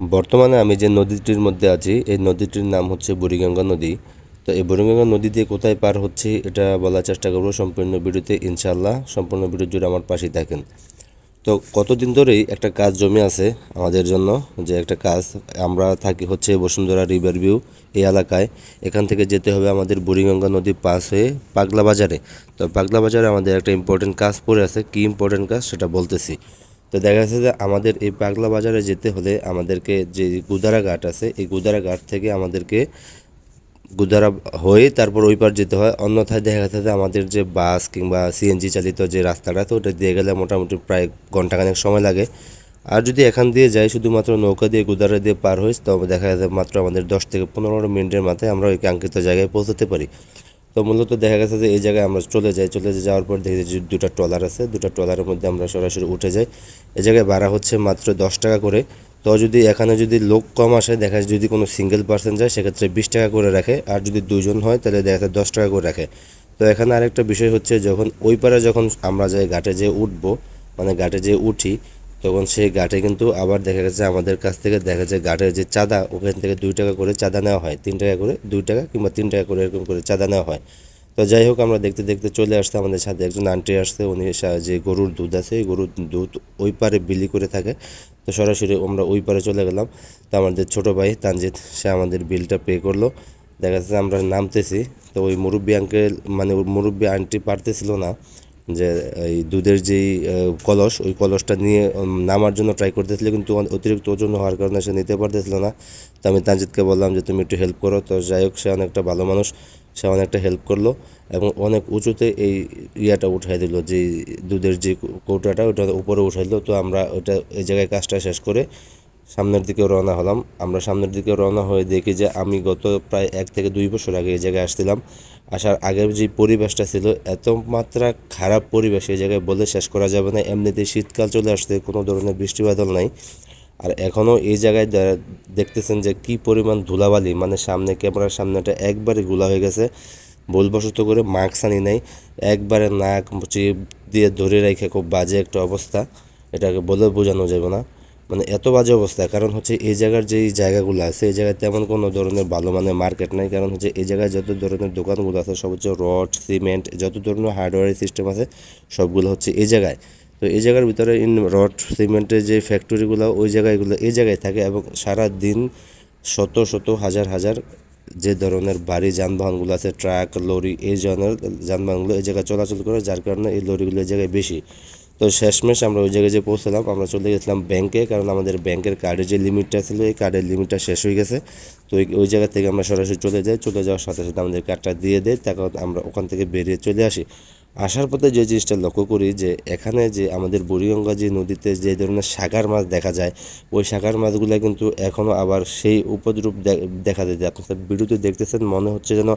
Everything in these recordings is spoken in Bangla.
বর্তমানে আমি যে নদীটির মধ্যে আছি, এই নদীটির নাম হচ্ছে বুড়িগঙ্গা নদী। তো এই বুড়িগঙ্গা নদী দিয়ে কোথায় পার হচ্ছে, এটা বলার চেষ্টা করব সম্পূর্ণ ভিডিওতে ইনশাল্লাহ সম্পূর্ণ ভিডিও জুড়ে আমার পাশেই থাকেন। তো কতদিন ধরেই একটা কাজ জমে আছে আমাদের জন্য, যে একটা কাজ, আমরা থাকি হচ্ছে বসুন্ধরা রিভার ভিউ এই এলাকায়। এখান থেকে যেতে হবে আমাদের বুড়িগঙ্গা নদী পাস হয়ে পাগলা বাজারে। তো পাগলা বাজারে আমাদের একটা ইম্পর্টেন্ট কাজ পড়ে আছে। কী ইম্পর্টেন্ট কাজ সেটা বলতেছি। তো দেখা যাচ্ছে যে আমাদের এই পাগলা বাজারে যেতে হলে আমাদেরকে যে গুদারা ঘাট আছে, এই গুদারা ঘাট থেকে আমাদেরকে গুদারা হয়ে তারপর ওই পার যেতে হয়। অন্যথায় দেখা যাচ্ছে যে আমাদের যে বাস কিংবা সিএনজি চালিত যে রাস্তাটা, তো ওটা দিয়ে গেলে মোটামুটি প্রায় ঘন্টাখানেক সময় লাগে। আর যদি এখান দিয়ে যাই, শুধুমাত্র নৌকা দিয়ে, গুদারা দিয়ে পার হই তবে দেখা যাচ্ছে মাত্র আমাদের দশ থেকে পনেরো মিনিটের মাথায় আমরা ওই কাঙ্ক্ষিত জায়গায় পৌঁছতে পারি। তো মূলত দেখা গেছে যে এই জায়গায় আমরা চলে যাই, চলে যাওয়ার পর দেখি যে দুটো ট্রলার আছে, দুটো ট্রলারের মধ্যে আমরা সরাসরি উঠে যাই। এই জায়গায় ভাড়া হচ্ছে মাত্র দশ টাকা করে। তো যদি এখানে যদি লোক কম আসে, দেখা যায় যদি কোনো সিঙ্গেল পার্সন যায়, সেক্ষেত্রে বিশ টাকা করে রাখে। আর যদি দুজন হয়, তাহলে দেখা যায় দশ টাকা করে রাখে। তো এখানে আরেকটা বিষয় হচ্ছে, যখন ওই পারে যখন আমরা যাই ঘাটে যেয়ে উঠবো মানে ঘাটে যেয়ে উঠি তখন সেই ঘাটে কিন্তু আবার দেখা গেছে আমাদের কাছ থেকে দেখা যায় ঘাটের যে চাঁদা, ওখান থেকে দুই টাকা করে চাঁদা নেওয়া হয়। তিন টাকা করে, দুই টাকা কিংবা তিন টাকা করে এরকম করে চাঁদা নেওয়া হয়। তো যাই হোক, আমরা দেখতে দেখতে চলে আসতে আমাদের সাথে একজন আন্টি আসতে উনি যে গরুর দুধ আছে, এই গরুর দুধ ওই পারে বিলি করে থাকে। তো সরাসরি আমরা ওই পারে চলে গেলাম। তো আমাদের ছোটো ভাই তানজিৎ সে আমাদের বিলটা পে করল। দেখা যাচ্ছে আমরা নামতেছি। তো ওই মুরব্বী আঙ্কেল মানে মুরব্বী আন্টি পারতেছিল না। যে, এই দুধের যেই কলস, ওই কলসটা নিয়ে নামার জন্য ট্রাই করতেছিল কিন্তু অতিরিক্ত ওজন হওয়ার কারণে সে নিতে পারতেছিল না। তো আমি তানজিৎকে বললাম যে, তুমি একটু হেল্প করো। তো যাই হোক, সে অনেকটা ভালো মানুষ, সে অনেকটা হেল্প করল এবং অনেক উঁচুতে এই ইয়াটা উঠাই দিল যে দুধের যে কৌটাটা ওটা উপরে উঠাইলো তো আমরা ওটা এই জায়গায় কাজটা শেষ করে সামনের দিকে রওনা হলাম। আমরা সামনের দিকে রওনা হয়ে দেখি যে আমি গত প্রায় এক থেকে দুই বছর আগে এই জায়গায় আসছিলাম। আসার আগের যে পরিবেশটা ছিল, এত মাত্রা খারাপ পরিবেশ এই জায়গায় বলে শেষ করা যাবে না। এমনিতেই শীতকাল চলে আসছে, কোনো ধরনের বৃষ্টি বাদল নাই। আর এখনও এই জায়গায় দেখতেছেন যে কি পরিমাণ ধুলাবালি মানে সামনে ক্যামেরার সামনেটা একবারে গুলা হয়ে গেছে। ভুলবশত করে মাস্ক আনি নাই। একবারে নাক চিপ দিয়ে ধরে রেখে খুব বাজে একটা অবস্থা। এটাকে বলে বোঝানো যাবে না। মানে এত বাজে অবস্থা। কারণ হচ্ছে এই জায়গার যেই জায়গাগুলো আছে, এই জায়গায় তেমন কোনো ধরনের ভালো মানের মার্কেট নাই। কারণ হচ্ছে এই জায়গায় যত ধরনের দোকানগুলো আছে, সব হচ্ছে রড, সিমেন্ট, যত ধরনের হার্ডওয়্যার সিস্টেম আছে, সবগুলো হচ্ছে এই জায়গায়। তো এই জায়গার ভিতরে ইন রড, সিমেন্টের যে ফ্যাক্টরিগুলো ওই জায়গাগুলো এই জায়গায় থাকে এবং সারা দিন শত শত, হাজার হাজার যে ধরনের বাড়ি, যানবাহনগুলো আছে ট্রাক লরি এই ধরনের যানবাহনগুলো এই জায়গায় চলাচল করে, যার কারণে এই লরিগুলো এই জায়গায় বেশি। তো শেষমেশ আমরা ওই জায়গায় যে পৌঁছলাম, আমরা চলে গেছিলাম ব্যাংকে, কারণ আমাদের ব্যাংকের কার্ডের যে লিমিটটা ছিল, এই কার্ডের লিমিটটা শেষ হয়ে গেছে। তো ওই জায়গা থেকে আমরা সরাসরি চলে যাই। চলে যাওয়ার সাথে সাথে আমাদের কার্ডটা দিয়ে দেয় তখন আমরা ওখান থেকে বেরিয়ে চলে আসি। আসার পথে যে জিনিসটা লক্ষ্য করি, যে এখানে যে আমাদের বুড়িগঙ্গা যে নদীতে যে ধরনের সাগার মাছ দেখা যায়, ওই সাগার মাছগুলো কিন্তু এখনও আবার সেই উপদ্রব দে- দেখা দিতে আপনার ভিডিওতে দেখতেছেন, মনে হচ্ছে যেন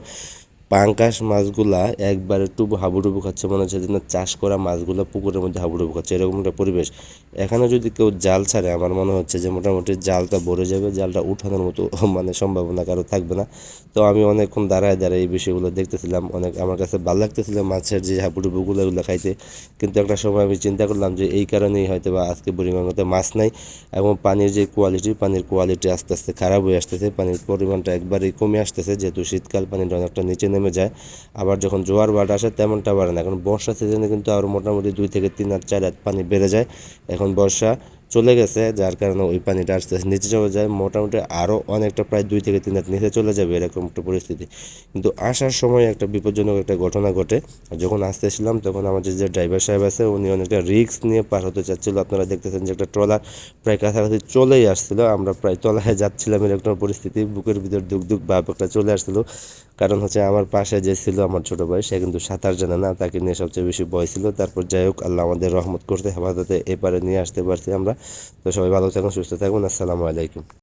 পাঙ্কাশ মাছগুলা একবার একটু হাবুডুবু খাচ্ছে, মনে হচ্ছে যেন চাষ করা মাছগুলো পুকুরের মধ্যে হাবুডুবু খাচ্ছে, এরকম একটা পরিবেশ। এখানে যদি কেউ জাল ছাড়ে, আমার মনে হচ্ছে যে মোটামুটি জালটা ভরে যাবে, জালটা উঠানোর মতো মানে সম্ভাবনা কারও থাকবে না। তো আমি অনেকক্ষণ দাঁড়ায় দাঁড়ায় এই বিষয়গুলো দেখতেছিলাম, অনেক আমার কাছে ভালো লাগতেছিল মাছের যে হাবুডুবুগুলো এগুলো খাইতে। কিন্তু একটা সময় আমি চিন্তা করলাম যে এই কারণেই হয়তো বা আজকে বুড়িগঙ্গাতে মাছ নাই এবং পানির যে কোয়ালিটি পানির কোয়ালিটি আস্তে আস্তে খারাপ হয়ে আসতেছে, পানির পরিমাণটা একবারেই কমে আসতেছে, যেহেতু শীতকাল পানিটা অনেকটা নিচে নেমে যায়। আবার যখন জোয়ার বাট আসে তেমনটা বাড়ে না। এখন বর্ষা সিজনে কিন্তু আরও মোটামুটি দুই থেকে তিন হাত চার হাত পানি বেড়ে যায়। এখন বর্ষা চলে গেছে, যার কারণে ওই পানিটা আস্তে আস্তে নিচে চলে যায়। মোটামুটি আরও অনেকটা প্রায় দুই থেকে তিন হাত নিচে চলে যাবে এরকম একটা পরিস্থিতি। কিন্তু আসার সময় একটা বিপজ্জনক একটা ঘটনা ঘটে। যখন আসতেছিলাম তখন আমাদের যে ড্রাইভার সাহেব আছে, উনি অনেকটা রিস্ক নিয়ে পার হতে চাচ্ছিল। আপনারা দেখতেছেন যে একটা ট্রলার প্রায় কাছাকাছি চলেই আসছিল। আমরা প্রায় তলায় যাচ্ছিলাম এরকম পরিস্থিতি। বুকের ভিতর দুক দুক ভাব একটা চলে আসছিল। কারণ হচ্ছে আমার পাশে যে ছিল আমার ছোট ভাই, সে কিন্তু সাঁতার জানে না, তাকে নিয়ে সবচেয়ে বেশি ভয় ছিল। তারপর যাই হোক, আল্লাহ আমাদের রহমত করতে হেফাজতে এপারে নিয়ে আসতে পারছি আমরা। তো সবাই ভালো থাকুন, সুস্থ থাকুন, আসসালামু আলাইকুম।